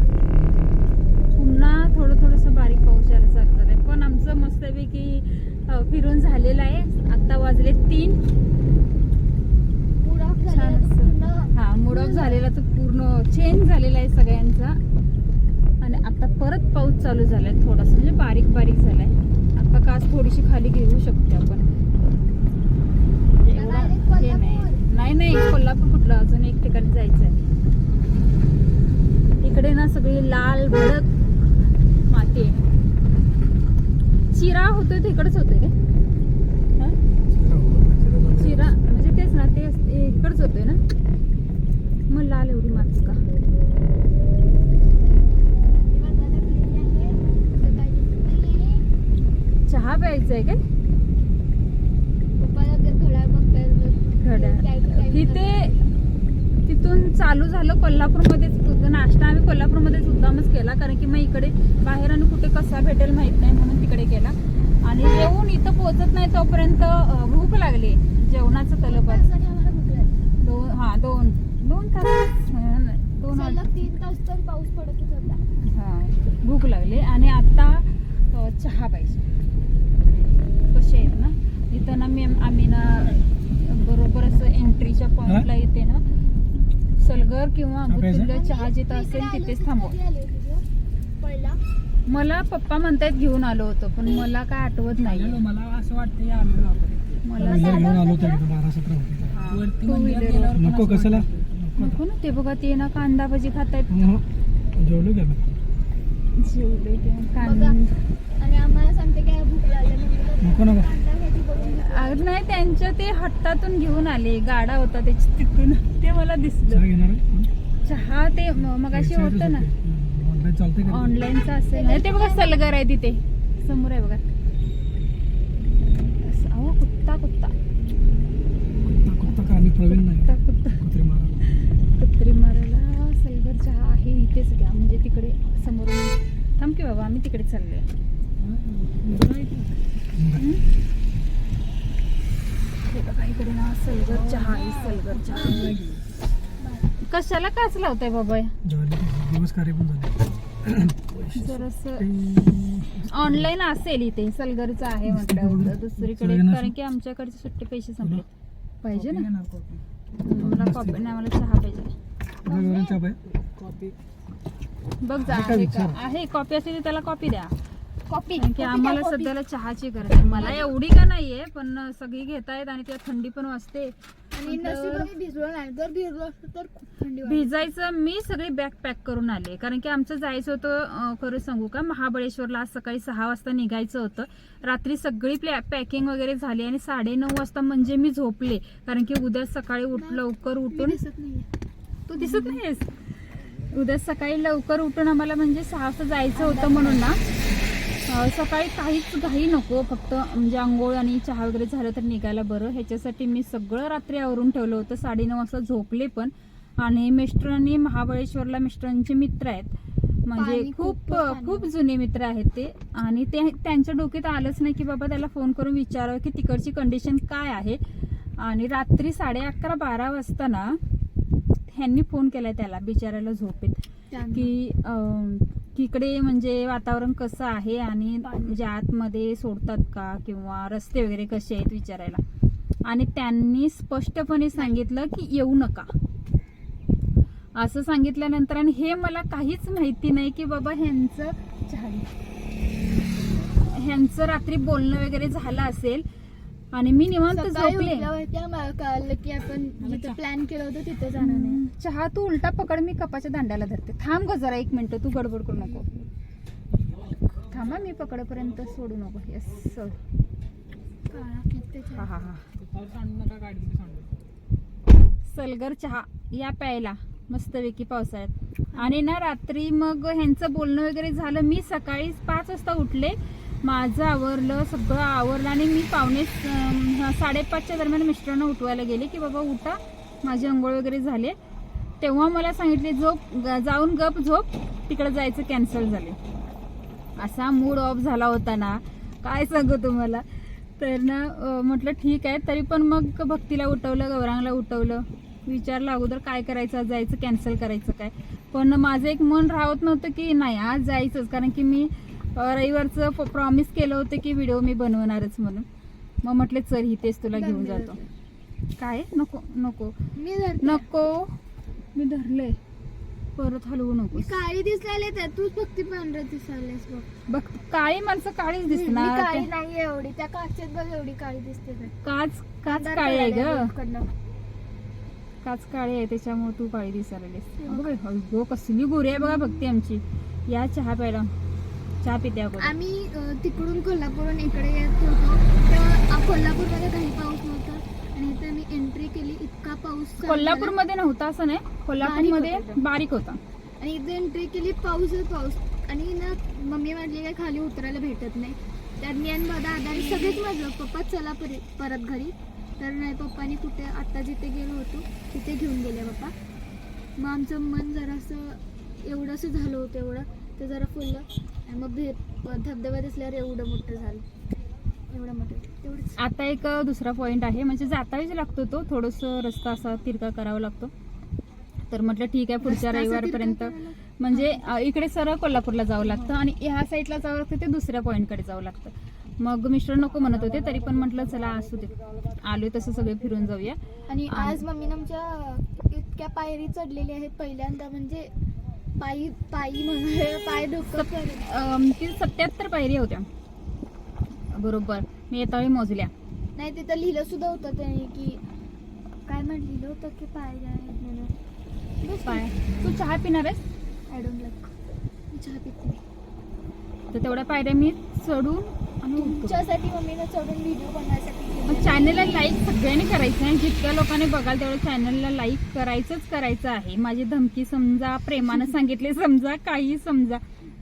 पुन्हा थोडं थोडंसं बारीक पाऊस यायला चालू झालंय. पण आमचं मस्तपैकी फिरून झालेलं आहे. आता वाजले तीन. हा मूड ऑफ झालेला तो पूर्ण चेंज झालेला आहे सगळ्यांचा. आणि आता परत पाऊस चालू झालाय थोडासा म्हणजे बारीक बारीक झालाय. आता कास थोडीशी खाली घेऊ शकते आपण. नाही. नाही नाही कोल्हापूर कुठलं? अजून एक ठिकाणी जायचं आहे इकडे ना सगळी लाल भडक माती आहे. चिरा होतोय तिकडच होतोय रे. चिरा म्हणजे तेच ना ते ते इकडच होतोय ना? मग लाल एवढी माती का? चहा प्यायचा आहे काय? घड्याळ. तिथे तिथून चालू झालं कोल्हापूरमध्येच. नाश्ता आम्ही कोल्हापूरमध्येच मुद्दामच केला कारण की मग इकडे बाहेर आणि कुठे कसा भेटेल माहीत नाही म्हणून तिकडे गेला आणि येऊन इथं पोहोचत नाही तोपर्यंत भूक लागली जेवणाचं तलब दोन हा दोन दोन तास हा, नाही, दोन वाज- पाऊस पडतच होता हा भूक लागली. आणि आता चहा पाहिजे. कसे आहेत ना? इथं ना मी आम्ही ना बरोबर असं एंट्रीच्या पॉइंटला येते ना सलगर किंवा अमृतुल्य चहा जिथं असेल तिथेच थांबव. पहिला. मला पप्पा म्हणतायत घेऊन आलो होतो पण मला काय आठवत नाही मला असं वाटतं मला घेऊन आलो हा. पण नको कशाला. नको. ना ते बघा ते ना कांदा भजी खातायत. हं. जेवलो की जेवले ते. कांदा आणि आम्हाला सांगते काय भूक लागली नको नको कांदा भाजी बघून घ्या. अगं नाही त्यांच्या ते हट्टातून घेऊन आले. गाडा होता त्याच्या तिथून. ते मला दिसलं? चहा ते म- मगाशी होतं ना. ऑनलाईनचं असेल. ते बघा सलगर आहे तिथे. समोर आहे बघा. असं, अहो कुत्ता कुत्ता. कुत्ता कुत्ता कुत्रे मारा कुत्री मारायला सलगर चहा आहे इथेच घ्या. म्हणजे तिकडे समोरून. थांब की बाबा आम्ही तिकडे चाललोय. इकडे ना सलगर चहा आहे सलगर चहा. कशाला काच लावताय बाबा दिवस कार्य पण झाले. ऑनलाईन असेल इथे. सलगरचं आहे म्हटल्यावर. दुसरीकडे कारण की आमच्याकडचे सुट्टे पैसे संपले. पाहिजे ना. मला कॉपी. नाही मला चहा पाहिजे? कॉफी बघ जा आहे कॉपी असेल तर त्याला कॉपी द्या. कॉफी कारण की कॉफी आम्हाला. सध्याला चहाची गरज आहे. मला एवढी का नाहीये पण सगळी घेतायत आणि त्यात थंडी पण वाजते. आणि नशिबाने भिजलो नाही. जर भिजलो असतो तर खूप थंडी वाजली. भिजायचं मी सगळी बॅग पॅक करून आले. कारण की आमचं जायचं होतं अं, खरं सांगू का? महाबळेश्वरला आज सकाळी सहा वाजता निघायचं होतं. रात्री सगळी पॅकिंग वगैरे झाली आणि साडे नऊ वाजता म्हणजे मी झोपले. कारण की उद्या सकाळी उठ लवकर मी उठून दिसत नाहीये. तू दिसत नाहीस उद्या सकाळी लवकर उठून आम्हाला म्हणजे सहा वाजता जायचं होतं म्हणून ना सकाळी काहीच घाई नको फक्त म्हणजे आंघोळ आणि चहा वगैरे झालं तर निघायला बरं. ह्याच्यासाठी मी सगळं रात्री आवरून ठेवलं होतं साडेनऊ वाजता झोपले पण. आणि मिस्टरांनी महाबळेश्वरला मिस्टरांचे मित्र आहेत. म्हणजे खूप खूप जुने मित्र आहेत ते. आणि ते त्यांच्या डोक्यात आलंच नाही की बाबा त्याला फोन करून विचारावं की तिकडची कंडिशन काय आहे. आणि रात्री साडे अकरा बारा वाजता ना ह्यांनी फोन केलाय त्याला बिचारायला झोपेत. त्यामुळे. की अं, तिकडे म्हणजे वातावरण कसं आहे आणि म्हणजे आतमध्ये सोडतात का? किंवा रस्ते वगैरे कसे आहेत विचारायला? आणि त्यांनी स्पष्टपणे सांगितलं की येऊ नका. असं सांगितल्यानंतर आणि हे मला काहीच माहिती नाही की बाबा ह्यांचं. ह्यांचं रात्री बोलणं वगैरे झालं असेल आणि मी निवांत सकाळी झोपले. उठल्यावरती आम्हाला कळालं की आपण जिथे प्लॅन केलं होतं तिथे जाणार नाही चहा तू उलटा पकड मी कपाच्या दांड्याला धरते. थांब ग जरा एक मिनिट तू गडबड करू नको. थांबा मी पकडपर्यंत सोडू नको. येस किती हा हा हा. सलगर चहा या प्यायला. मस्तपैकी पावसाळ्यात. आणि ना रात्री मग ह्यांचं बोलणं वगैरे झालं मी सकाळी पाच वाजता उठले. माझं आवरलं सगळं आवरलं आणि मी पावणे साडेपाचच्या दरम्यान मिस्टरांना उठवायला गेले की बाबा उठा. माझी अंघोळ वगैरे झाले. तेव्हा मला सांगितले झोप ग- जाऊन गप झोप. तिकडे जायचं कॅन्सल झाले असा मूड ऑफ झाला होता ना. काय सांगू तुम्हाला? तर ना म्हटलं ठीक आहे. तरी पण मग भक्तीला उठवलं गौरांगला उठवलं. विचारलं अगोदर काय करायचं जायचं कॅन्सल करायचं काय? पण माझं एक मन राहत नव्हतं की नाही आज जायचंच. कारण की मी रविवारचं प्रॉमिस केलं होतं की व्हिडिओ मी बनवणारच म्हणून. मग म्हटले चल ही तेच तुला घेऊन जातो. काय? नको नको. मी धरते. नको. मी धरलंय परत हलवू नको काळी दिसायला त्यात तूच फक्त पांढरं दिसायलास बघ. बघ काळी माणसं काळीच मी दिसणार. काळी नाहीये एवढी. त्या काचेत बघ एवढी काळी दिसते तर. काच काच अंधार काळी आहे ग. काच काळी आहे त्याच्यामुळे तू काळी दिसायला लागलीस. अगं बाई, अगं कसली गोरी आहे बघा भक्ती आमची. या चहा प्यायला. चहा पिते अगोदर. आम्ही अ, तिकडून कोल्हापूरहून इकडे येत होतो. तेव्हा कोल्हापूरमध्ये काही पाऊस नव्हता. आणि इथे मी एंट्री केली. इतका पाऊस चालू झाला. कोल्हापूरमध्ये नव्हता असं नाही. कोल्हापूरमध्ये बारीक होता. बारीक होता. आणि इथे एंट्री केली पाऊसच पाऊस. आणि ना मम्मी म्हटली काय खाली उतरायला भेटत नाही. त्यात मी आणि दादा आधारी सगळेच म्हटलं पप्पा चला परी परत घरी. तर नाही पप्पानी कुठे आत्ता जिथे गेलो होतो तिथे घेऊन गेले पप्पा. मग आमचं मन जरासं एवढंसं झालं होतं एवढं. ते जरा फुललं आणि मग भे धबधबा दिसल्यावर एवढं मोठं झालं. एवढं मोठं. तेवढंच. आता एक दुसरा पॉइंट आहे. म्हणजे जातावेच लागतो तो. थोडस रस्ता असा तिरका करावा लागतो. तर म्हटलं ठीक आहे पुढच्या रविवारपर्यंत. म्हणजे इकडे सरळ कोल्हापूरला जावं लागतं आणि ह्या साईडला जावं लागतं ते दुसऱ्या पॉईंटकडे जावं लागतं. मग मिस्टर नको म्हणत होते तरी पण म्हटलं चला असू दे. आलोय तसं सगळे फिरून जाऊया. आणि आणि- आज मम्मीनं आमच्या इतक्या पायरी चढलेल्या आहेत पहिल्यांदा. म्हणजे पायी पायी म्हणजे पाय डोकं अम, ती सत्याहत्तर पायरी होत्या. बरोबर. मी येता वेळी मोजल्या. नाही तिथं लिहिलं सुद्धा होतं त्याने की काय म्हण लिहिलं होतं की पायऱ्या आहेत म्हणून. बस पाय. तू चहा पिणार आहेस? आय डोंट लाईक मी चहा पित नाही. तर तेवढ्या पायऱ्या मी चढून आणि. तुमच्यासाठी मम्मीनं चढून व्हिडिओ बनवायसाठी मग केलेलं. चॅनलला लाईक सगळ्यांनी करायचं आहे. जितक्या लोकांनी बघाल तेवढं चॅनलला लाईक करायचंच करायचं आहे. माझी धमकी समजा प्रेमानं सांगितले समजा काही समजा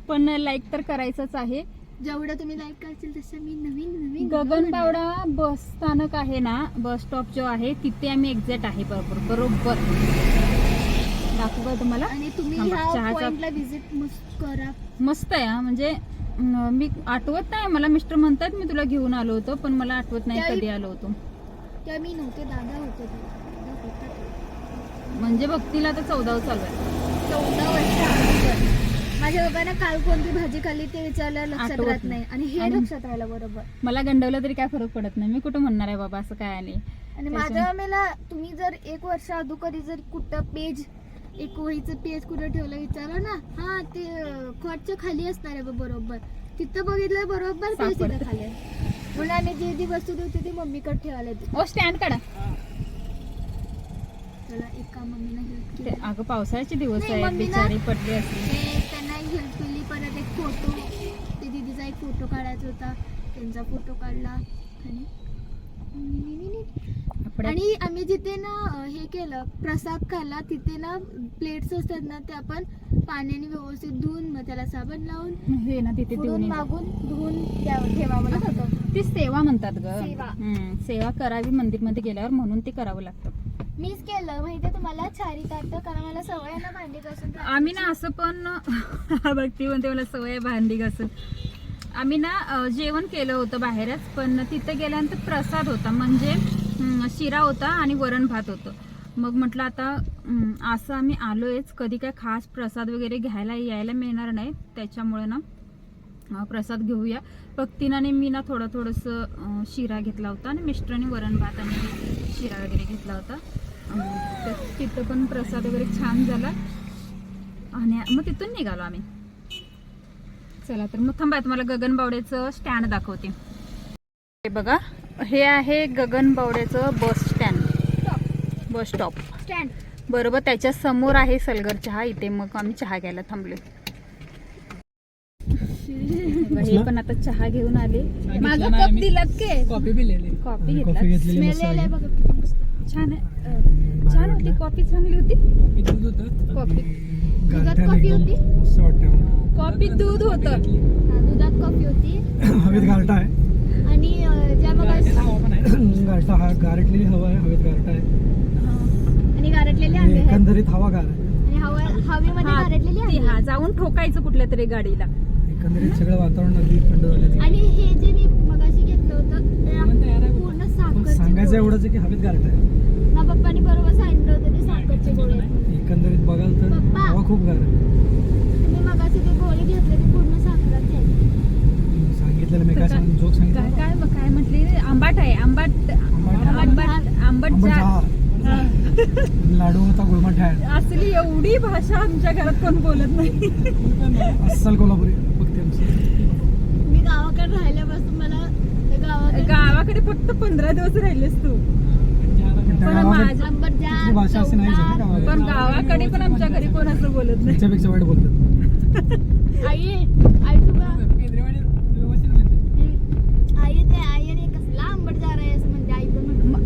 पण लाईक तर करायचंच आहे. जेवढं तुम्ही लाईक करशील तसं मी नवीन नवीन गगनबावडा बस स्थानक आहे ना बस स्टॉप जो आहे तिथे आम्ही एक्झॅक्ट आहे बरोबर बरोबर. दाखवू तुम्हाला? आणि तुम्ही ह्या चहाचा- पॉइंटला व्हिजिट मस्त करा. मस्त आहे हा, म्हणजे मी आठवत नाही. मला मिस्टर म्हणतात मी तुला घेऊन आलो होतो पण मला आठवत नाही त्यावेळी- कधी आलो होतो. तेव्हा मी नव्हते दादा होते. म्हणजे भक्तीला आता चौदाव चालू आहे. चौदा वर्ष अगोदर माझ्या बाबांना काल कोणती भाजी खाल्ली ते विचारलं लक्षात आठवत राहत नाही. नाही. आणि हे आणि- लक्षात राहिलं बरोबर. मला गंडवलं तरी काय फरक पडत नाही. मी कुठं म्हणणार आहे बाबा असं काय आले आणि त्याच्या- माझ्या मम्मीला तुम्ही जर एक वर्ष अगोदर जर कुठं पेज एक वहीचं पेज कुठं ठेवलं विचारा ना. हा ते खॉटच्या खाली असणार आहे बघ बरोबर. तिथं बघितलं बरोबर पेज. तिथं खाली आहे. म्हणून आम्ही जी जी वस्तू होती ती मम्मीकडे ठेवायला येते. ओ स्टँड काढा. त्याला एका मम्मीनं हेल्प ते केली. अगं पावसाळ्याचे दिवस नाही, आहेत मम्मी ना- बिचारी पडले असते ते त्यांना हेल्प केली परत एक फोटो ते दीदीचा एक फोटो काढायचा होता. त्यांचा फोटो काढला. आणि आणि आम्ही जिथे ना हे केलं प्रसाद खाल्ला तिथे ना प्लेट्स असतात ना ते आपण पाण्याने व्यवस्थित धुवून मग त्याला साबण लावून हे ना तिथे देऊन. मागून धुवून द्यावं ठेवावं लागत. होतं ती सेवा म्हणतात ग. सेवा. हम्म, सेवा करावी मंदिरमध्ये गेल्यावर म्हणून ते करावं लागतं. मीच केलं माहितीये तुम्हाला? छारी काढतं कारण मला सवय आहे ना भांडी घासून. आम्ही ना असं पण भक्ती म्हणते मला सवय आहे भांडी घासून. आम्ही ना जेवण केलं होतं बाहेरच पण तिथे गेल्यानंतर प्रसाद होता. म्हणजे शिरा होता आणि वरण भात होतं. मग म्हटलं आता असं आम्ही आलोयच. कधी काय खास प्रसाद वगैरे घ्यायला यायला मिळणार नाही. त्याच्यामुळे ना प्रसाद घेऊया. भक्तीनाने मी ना थोडं थोडंसं शिरा घेतला होता आणि मिस्टरांनी वरण भात आणि शिरा वगैरे घेतला होता. तर तिथं पण प्रसाद वगैरे छान झाला. आणि मग तिथून निघालो आम्ही. चला तर मग थांबा तुम्हाला गगन बावड्याचं स्टँड दाखवते. हे बघा हे आहे Gagan बावड्याचं bus stand bus stop stand बरोबर त्याच्यासमोर आहे सलगर चहा इथे मग आम्ही चहा घ्यायला थांबलोय. हे पण आता चहा घेऊन आले. माझा कप. दिलात के? कॉफी कॉफी घेतला छान छान होती. कॉफी चांगली होती. कॉफी दुधात कॉफी होती? कॉफी दूध होतं. हा, दुधात कॉफी होती. हवेत गारठा आहे. आणि ज्या मग गारठा हा गारटलेली हवा आहे हवेत गारठा आहे. आणि गारटलेले आंबे आहेत. एकंदरीत हवा गार आहे. आणि हवा हवेमध्ये हा, गारटलेली ती आंबे हा जाऊन ठोकायचं कुठल्या तरी गाडीला. एकंदरीत सगळं वातावरण अगदी थंड झालं आणि हे जे मी मगाशी घेतलं होतं ते पूर्ण पण साखरची सांगायचं गोळी. एवढंच आहे की हवेत गारठा आहे. ना पप्पानी बरोबर सांगितलं होतं ते गारचे गोळे. आहेत. एकंदरीत बघाल तर पप्पा. हवा खूप गार आहे. मी ते गोळे घेतले ते पूर्ण साखरात आहे सांगितलेलं मी काय काय- सांग जोक काय सांगितलं काय मग काय म्हटली? आंबाट आहे आंबाट आंबाट. आंबाट आंबट आंबट जार. चहा. लाडू होता गुळमट आहे. असली एवढी भाषा आमच्या घरात कोण बोलत नाही. अस्सल कोल्हापुरी मी गावाकडे राहिल्यापासून मला गावाकडे फक्त पंधरा दिवस राहिलेस तू. त्या पण गावाकडे तिथली भाषा अशी नाहीच आहे ना गावाकडे. पण गावाकडे पण आमच्या घरी कोण असं बोलत नाही. त्याच्यापेक्षा वाईट बोलतात. आई आई तुला आई ते आई आणि कसला आंबट जार आहे असं म्हणते. आई पण म्हणते.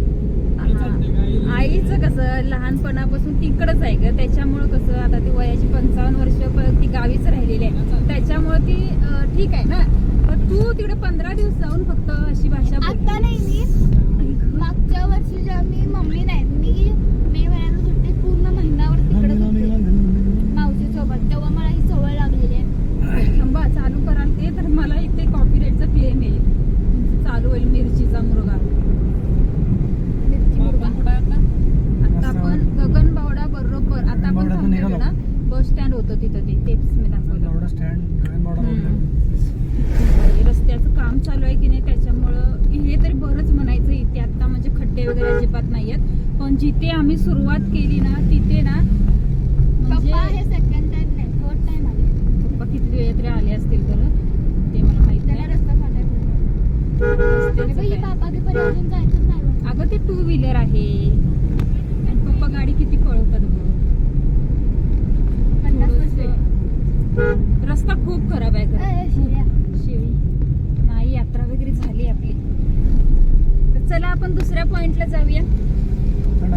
हा. आईचं कसं लहानपणापासून तिकडच आहे ग. त्याच्यामुळं कसं आता ती वयाची पंचावन्न वर्ष ती गावीच राहिलेली आहे. त्याच्यामुळं ती अं, ठीक आहे ना. पण तू तिकडे पंधरा दिवस जाऊन फक्त अशी भाषा बोल. आता नाही मी. मागच्या वर्षी जेव्हा मी मम्मी नाही मी मे महिन्यात सुट्टीत पूर्ण महिनाभर तिकडेच होते मावशी सोबत तेव्हा मला ही सवय लागलेली आहे थांबा चालू कराल ते तर मला इथे कॉपीराईटचा क्लेम येईल तुमचं चालू होईल मिरचीचा मुरगा मिरची मुरगा. कुठं आहे आता आता आपण गगन बावडा बरोबर आता आपण गगनबावड्यातून थांबलेलो निघालो. ना बस स्टँड होतं तिथं ते टेप्स मी दाखवलं एवढा स्टँड गगनबावडा रोडला. हम्म. रस्त्याचं काम चालू आहे की नाही त्याच्यामुळं हे तरी बरंच म्हणायचं इथे आता म्हणजे खड्डे वगैरे अजिबात नाहीयेत पण जिथे आम्ही सुरुवात केली ना तिथे ना म्हणजे पप्पा हे सेकंड टाइम नाही थर्ड टाइम आले. पप्पा किती आले असतील तर? ते मला माहीत नाही. रस्ता फाटाय रस्त्याचं आणि बाई काय. बाबा की पर्यंत अजून जायचंच नाही बघ. अगं ते टू व्हीलर आहे. आणि पप्पा गाडी किती पळवतात बघ. रस्ता खूप खराब आहे. शिवी. नाही यात्रा वगैरे झाली आपली. तर चला आपण दुसऱ्या पॉइंटला जाऊया.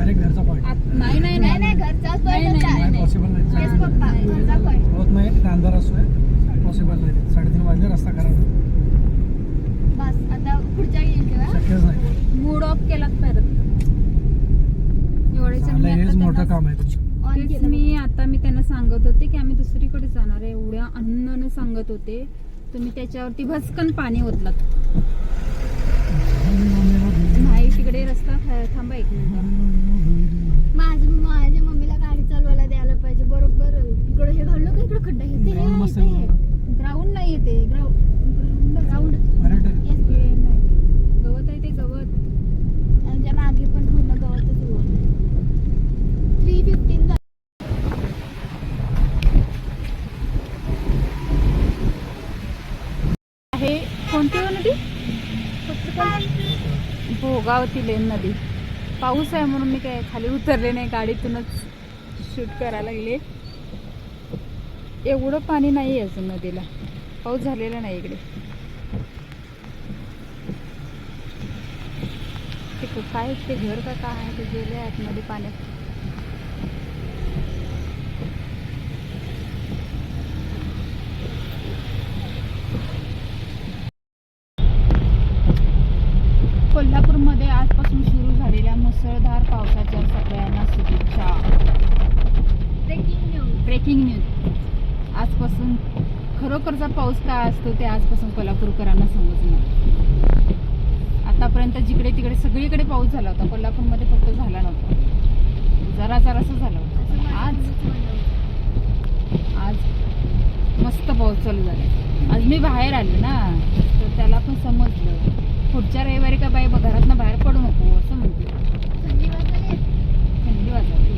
डायरेक्ट घरचा आत- नाही नाही नाही नाही नाही घरचाच नाही. पॉसिबल नाही. येस पप्पा घरचा point. होत नाही ते अंधार असतोय. पॉसिबल नाही. साडेतीन वाजले रस्ता खराब बस आता पुढच्या येईल तेव्हा. शक्यच नाही. मूड ऑफ केलात परत. मी हेच आता मोठं त्यांना- काम आहे तुझं तेच मी आता मी त्यांना सांगत होते की आम्ही दुसरीकडे जाणार आहे. एवढ्या अन्नाने सांगत होते. तुम्ही त्याच्यावरती भस्कन पाणी ओतलात नाही तिकडे रस्ता था- थांबा एक मिनिट. माझ्या माझ्या मम्मीला गाडी चालवायला द्यायला पाहिजे बरोबर? इकडे हे घडलं का इकडे खड्डा हे. ग्राउंड नाही येते ग्राउंड ग्राउंड गवत आहे ते गवत. आमच्या मागे पण पूर्ण गवतच थ्री फिफ्टीन आहे कोणती हो नदी भोगावती लेन नदी. पाऊस आहे म्हणून मी काय खाली उतरले नाही गाडीतूनच शूट करायला लागले. एवढं पाणी नाही आहे अजून नदीला. पाऊस झालेला नाही इकडे. ते काय ते घर का काय आहे? ते गेले आतमध्ये पाण्यात. कोल्हापूरमध्ये आजपासून मुसळधार पावसाच्या सगळ्यांना शुभेच्छा. ब्रेकिंग न्यूज ब्रेकिंग न्यूज आजपासून खरोखरचा पाऊस काय असतो ते आजपासून कोल्हापूरकरांना समजणार आतापर्यंत जिकडे तिकडे सगळीकडे पाऊस झाला होता. कोल्हापूरमध्ये फक्त झाला नव्हता. जरा जरासा झाला होता. आज आज मस्त पाऊस चालू झाला. आज मी बाहेर आले ना तर त्याला पण समजलं. पुढच्या रविवारी का बाई घरातनं बाहेर पडू नको असं म्हणते थंडी वाजली थंडी वाजली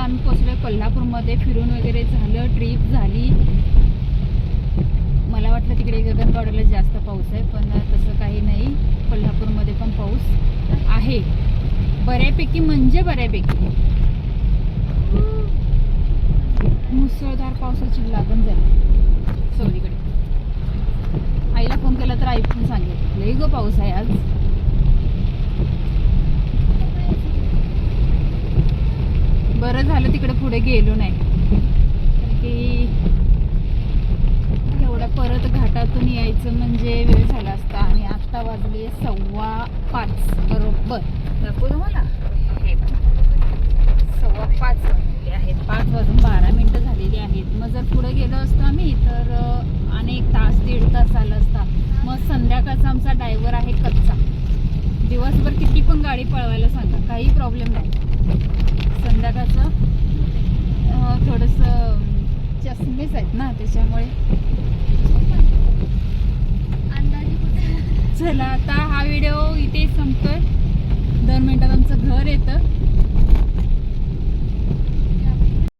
आता आम्ही पोचलोय कोल्हापूरमध्ये. फिरून वगैरे झालं ट्रिप झाली. मला वाटलं तिकडे गगनबावड्याला जास्त पाऊस आहे पण तसं काही नाही. कोल्हापूरमध्ये पण पाऊस आहे. बऱ्यापैकी म्हणजे बऱ्यापैकी. मुसळधार पावसाची लागण झाली सगळीकडे आईला फोन केला तर आई पण सांगेल लई ग पाऊस आहे आज बरं झालं तिकडे पुढे गेलो नाही कारण की एवढ्या परत घाटातून यायचं म्हणजे वेळ झाला असता आणि आत्ता वाजले सव्वा पाच बरोबर हे बघा. सव्वा पाच वाजलेले आहेत. पाच वाजून बारा मिनटं झालेली आहेत. मग जर पुढे गेलो असतो आम्ही तर अं, आणि एक तास दीड तास झाला असता. मग संध्याकाळचा आमचा ड्रायव्हर आहे कच्चा. दिवसभर किती पण गाडी पळवायला सांगा काही प्रॉब्लेम नाही. संध्याकाळचं थोडंसं चष्मेच आहेत ना त्याच्यामुळे. चला आता हा व्हिडिओ इथे संपतोय. दर मिनटात आमचं घर येतं.